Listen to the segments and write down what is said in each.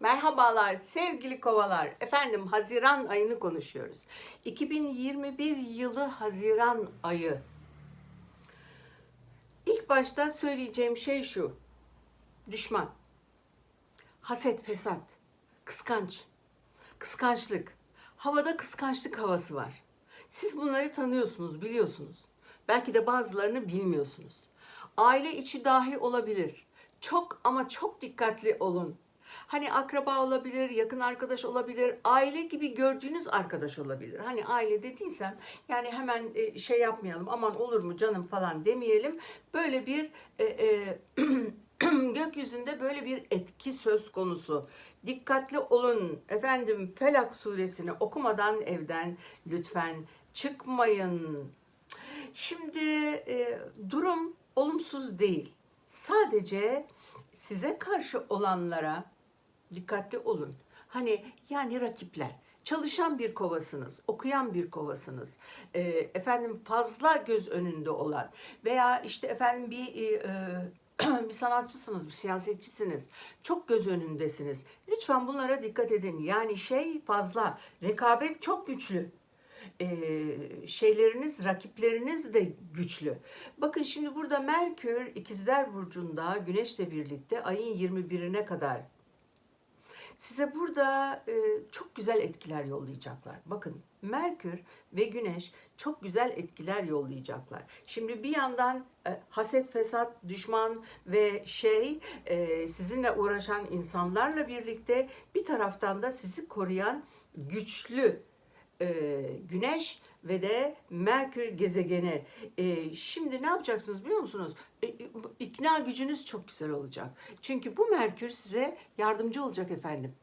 Merhabalar sevgili kovalar. Efendim Haziran ayını konuşuyoruz. 2021 yılı Haziran ayı. İlk başta söyleyeceğim şey şu. Düşman. Haset, fesat, kıskanç, kıskançlık. Havada kıskançlık havası var. Siz bunları tanıyorsunuz, biliyorsunuz. Belki de bazılarını bilmiyorsunuz. Aile içi dahi olabilir. Çok ama çok dikkatli olun. Hani akraba olabilir, yakın arkadaş olabilir, aile gibi gördüğünüz arkadaş olabilir. Hani aile dediysem yani hemen e, şey yapmayalım aman olur mu canım falan demeyelim. Böyle bir e, e, gökyüzünde böyle bir etki söz konusu. Dikkatli olun efendim Felak suresini okumadan evden lütfen çıkmayın. Şimdi e, durum olumsuz değil. Sadece size karşı olanlara dikkatli olun. Hani yani rakipler. Çalışan bir kovasınız, okuyan bir kovasınız. E, efendim fazla göz önünde olan veya işte efendim bir e, e, bir sanatçısınız, bir siyasetçisiniz. Çok göz önündesiniz. Lütfen bunlara dikkat edin. Yani şey fazla, rekabet çok güçlü e, şeyleriniz, rakipleriniz de güçlü. Bakın şimdi burada Merkür İkizler Burcu'nda Güneş'le birlikte ayın 21'ine kadar size burada e, çok güzel etkiler yollayacaklar. Bakın Merkür ve Güneş çok güzel etkiler yollayacaklar. Şimdi bir yandan e, haset, fesat, düşman ve şey e, sizinle uğraşan insanlarla birlikte bir taraftan da sizi koruyan güçlü e, Güneş ve de Merkür gezegeni. E, şimdi ne yapacaksınız biliyor musunuz? E, e, ikna gücünüz çok güzel olacak. Çünkü bu Merkür size yardımcı olacak efendim.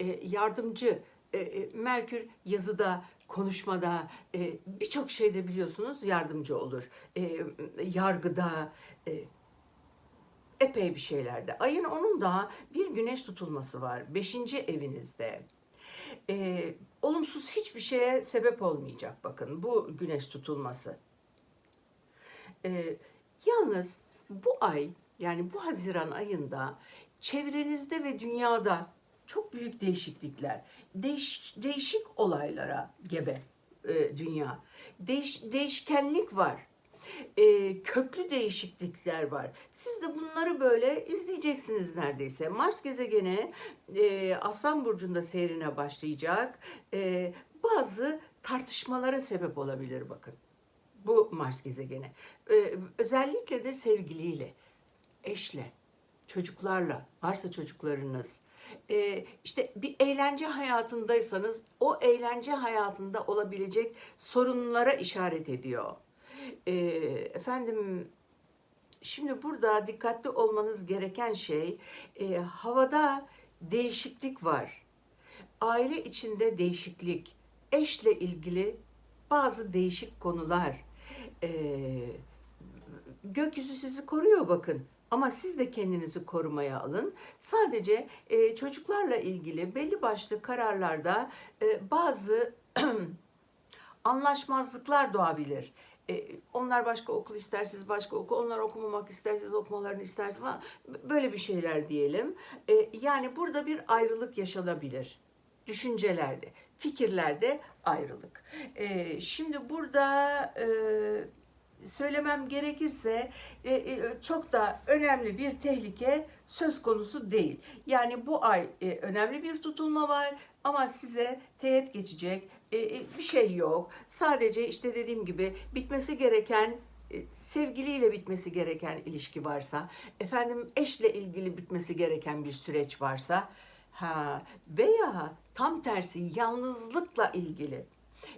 E, yardımcı e, e, Merkür yazıda, konuşmada, e, birçok şeyde biliyorsunuz yardımcı olur. E, yargıda, e, epey bir şeylerde. Ayın onun da bir güneş tutulması var. Beşinci evinizde. Ee, olumsuz hiçbir şeye sebep olmayacak bakın bu güneş tutulması. Ee, yalnız bu ay yani bu Haziran ayında çevrenizde ve dünyada çok büyük değişiklikler, değiş, değişik olaylara gebe e, dünya. Değiş, değişkenlik var e, köklü değişiklikler var. Siz de bunları böyle izleyeceksiniz neredeyse. Mars gezegeni e, Aslan Burcu'nda seyrine başlayacak. E, bazı tartışmalara sebep olabilir bakın. Bu Mars gezegeni. E, özellikle de sevgiliyle, eşle, çocuklarla, varsa çocuklarınız, e, işte bir eğlence hayatındaysanız o eğlence hayatında olabilecek sorunlara işaret ediyor. E, efendim şimdi burada dikkatli olmanız gereken şey e, havada değişiklik var. Aile içinde değişiklik, eşle ilgili bazı değişik konular. E, gökyüzü sizi koruyor bakın. Ama siz de kendinizi korumaya alın. Sadece e, çocuklarla ilgili belli başlı kararlarda e, bazı anlaşmazlıklar doğabilir. E, onlar başka okul ister, siz başka okul, onlar okumamak ister, siz okumalarını istersiniz falan. Böyle bir şeyler diyelim. E, yani burada bir ayrılık yaşanabilir. Düşüncelerde, fikirlerde ayrılık. E, şimdi burada e, söylemem gerekirse e, e, çok da önemli bir tehlike söz konusu değil. Yani bu ay e, önemli bir tutulma var ama size teğet geçecek bir şey yok. Sadece işte dediğim gibi bitmesi gereken e, sevgiliyle bitmesi gereken ilişki varsa, efendim eşle ilgili bitmesi gereken bir süreç varsa, ha veya tam tersi yalnızlıkla ilgili.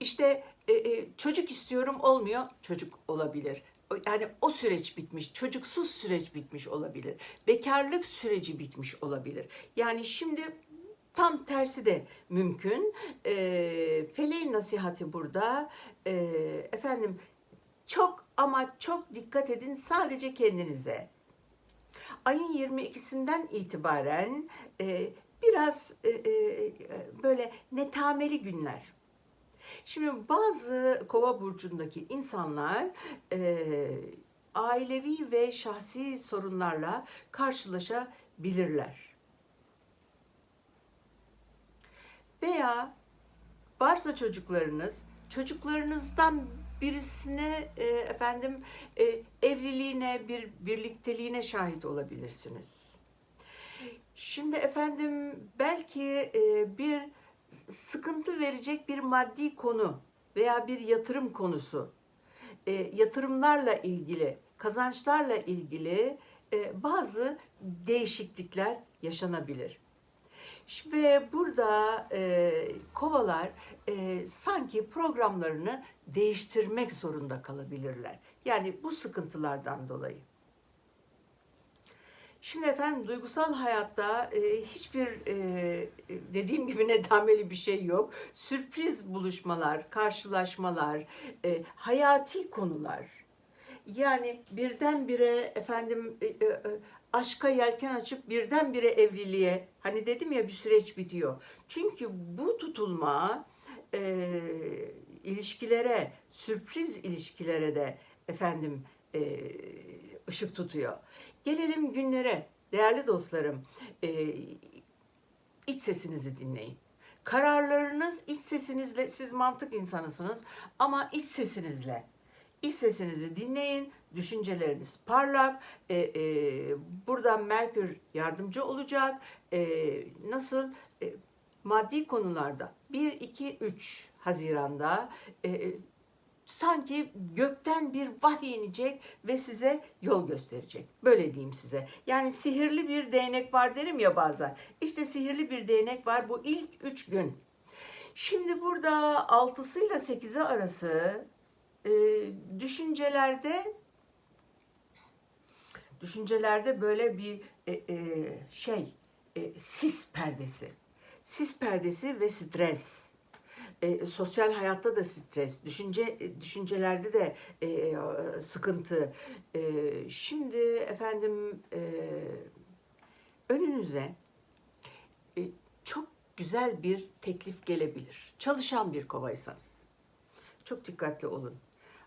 İşte e, e, çocuk istiyorum olmuyor, çocuk olabilir. Yani o süreç bitmiş, çocuksuz süreç bitmiş olabilir. Bekarlık süreci bitmiş olabilir. Yani şimdi Tam tersi de mümkün. E, feleğin nasihati burada. E, efendim çok ama çok dikkat edin sadece kendinize. Ayın 22'sinden itibaren e, biraz e, e, böyle netameli günler. Şimdi bazı kova burcundaki insanlar e, ailevi ve şahsi sorunlarla karşılaşabilirler Veya varsa çocuklarınız, çocuklarınızdan birisine e, efendim e, evliliğine, bir birlikteliğine şahit olabilirsiniz. Şimdi efendim belki e, bir sıkıntı verecek bir maddi konu veya bir yatırım konusu, e, yatırımlarla ilgili, kazançlarla ilgili e, bazı değişiklikler yaşanabilir. Ve burada e, kovalar e, sanki programlarını değiştirmek zorunda kalabilirler. Yani bu sıkıntılardan dolayı. Şimdi efendim duygusal hayatta e, hiçbir e, dediğim gibi nedameli bir şey yok. Sürpriz buluşmalar, karşılaşmalar, e, hayati konular. Yani birdenbire efendim e, e, aşka yelken açıp birdenbire evliliğe hani dedim ya bir süreç bitiyor. Çünkü bu tutulma e, ilişkilere, sürpriz ilişkilere de efendim e, ışık tutuyor. Gelelim günlere. Değerli dostlarım, e, iç sesinizi dinleyin. Kararlarınız iç sesinizle, siz mantık insanısınız ama iç sesinizle. İç sesinizi dinleyin, düşünceleriniz parlak. E, e, buradan Merkür yardımcı olacak. E, nasıl? E, maddi konularda 1, 2, 3 Haziran'da e, sanki gökten bir vahiy inecek ve size yol gösterecek. Böyle diyeyim size. Yani sihirli bir değnek var derim ya bazen. İşte sihirli bir değnek var bu ilk üç gün. Şimdi burada altısıyla sekizi arası e, düşüncelerde düşüncelerde böyle bir e, e, şey e, sis perdesi. Sis perdesi ve stres. E, sosyal hayatta da stres, düşünce e, düşüncelerde de e, sıkıntı. E, şimdi efendim e, önünüze e, çok güzel bir teklif gelebilir. Çalışan bir kovaysanız. Çok dikkatli olun.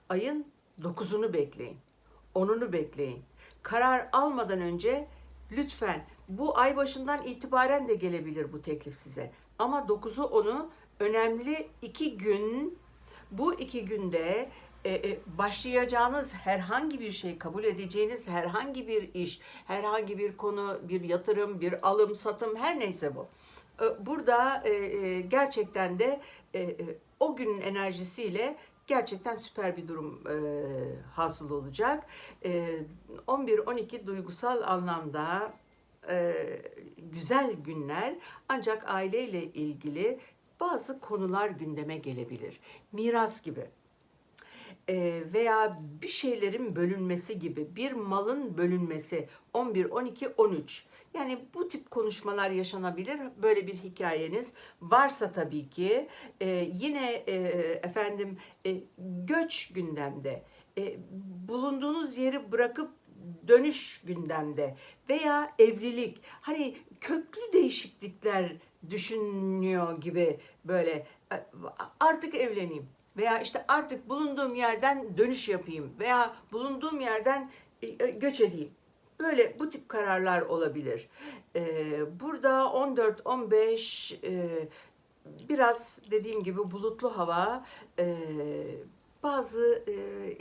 Ayın 9'unu bekleyin. 10'unu bekleyin. Karar almadan önce lütfen bu ay başından itibaren de gelebilir bu teklif size. Ama 9'u 10'u önemli iki gün. Bu iki günde e, e, başlayacağınız herhangi bir şey, kabul edeceğiniz herhangi bir iş, herhangi bir konu, bir yatırım, bir alım, satım her neyse bu. E, Burada e, e, gerçekten de e, e, o günün enerjisiyle gerçekten süper bir durum e, hasıl olacak. E, 11-12 duygusal anlamda e, güzel günler ancak aileyle ilgili bazı konular gündeme gelebilir. Miras gibi veya bir şeylerin bölünmesi gibi bir malın bölünmesi 11, 12, 13 yani bu tip konuşmalar yaşanabilir. Böyle bir hikayeniz varsa tabii ki e, yine e, efendim e, göç gündemde e, bulunduğunuz yeri bırakıp dönüş gündemde veya evlilik hani köklü değişiklikler düşünüyor gibi böyle e, artık evleneyim veya işte artık bulunduğum yerden dönüş yapayım veya bulunduğum yerden e, e, göç edeyim. Böyle bu tip kararlar olabilir. Ee, burada 14-15 e, biraz dediğim gibi bulutlu hava, e, bazı e,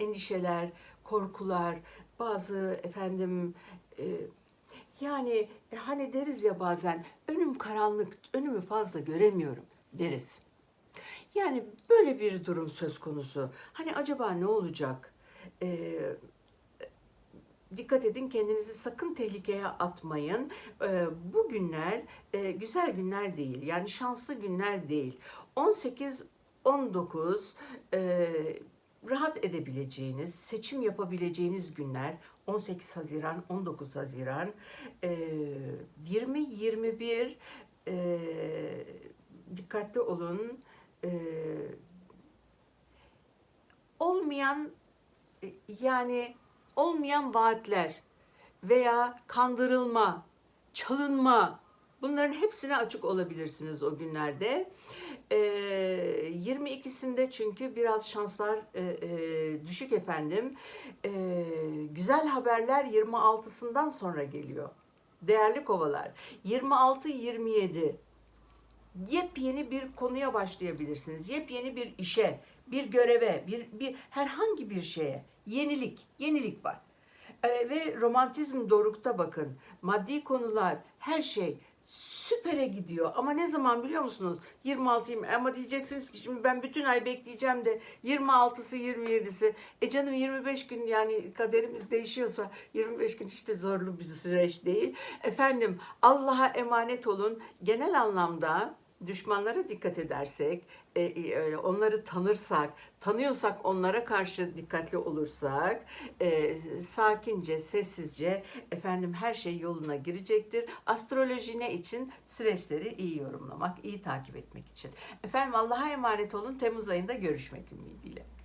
endişeler, korkular, bazı efendim e, yani e, hani deriz ya bazen önüm karanlık, önümü fazla göremiyorum deriz. Yani böyle bir durum söz konusu. Hani acaba ne olacak? Ee, dikkat edin kendinizi sakın tehlikeye atmayın. Ee, bu günler e, güzel günler değil. Yani şanslı günler değil. 18 19 e, rahat edebileceğiniz, seçim yapabileceğiniz günler 18 Haziran, 19 Haziran, e, 20 21 e, dikkatli olun. E, olmayan e, yani olmayan vaatler veya kandırılma, çalınma bunların hepsine açık olabilirsiniz o günlerde. Ee, 22'sinde çünkü biraz şanslar e, e, düşük efendim. Ee, güzel haberler 26'sından sonra geliyor. Değerli kovalar 26-27 yepyeni bir konuya başlayabilirsiniz. Yepyeni bir işe, bir göreve, bir, bir herhangi bir şeye yenilik, yenilik var. Ee, ve romantizm dorukta bakın. Maddi konular, her şey süpere gidiyor. Ama ne zaman biliyor musunuz? 26 20 ama diyeceksiniz ki şimdi ben bütün ay bekleyeceğim de 26'sı 27'si. E canım 25 gün yani kaderimiz değişiyorsa 25 gün de zorlu bir süreç değil. Efendim Allah'a emanet olun. Genel anlamda düşmanlara dikkat edersek, e, e, onları tanırsak, tanıyorsak onlara karşı dikkatli olursak, e, sakince, sessizce efendim her şey yoluna girecektir. Astroloji ne için? Süreçleri iyi yorumlamak, iyi takip etmek için. Efendim Allah'a emanet olun. Temmuz ayında görüşmek ümidiyle.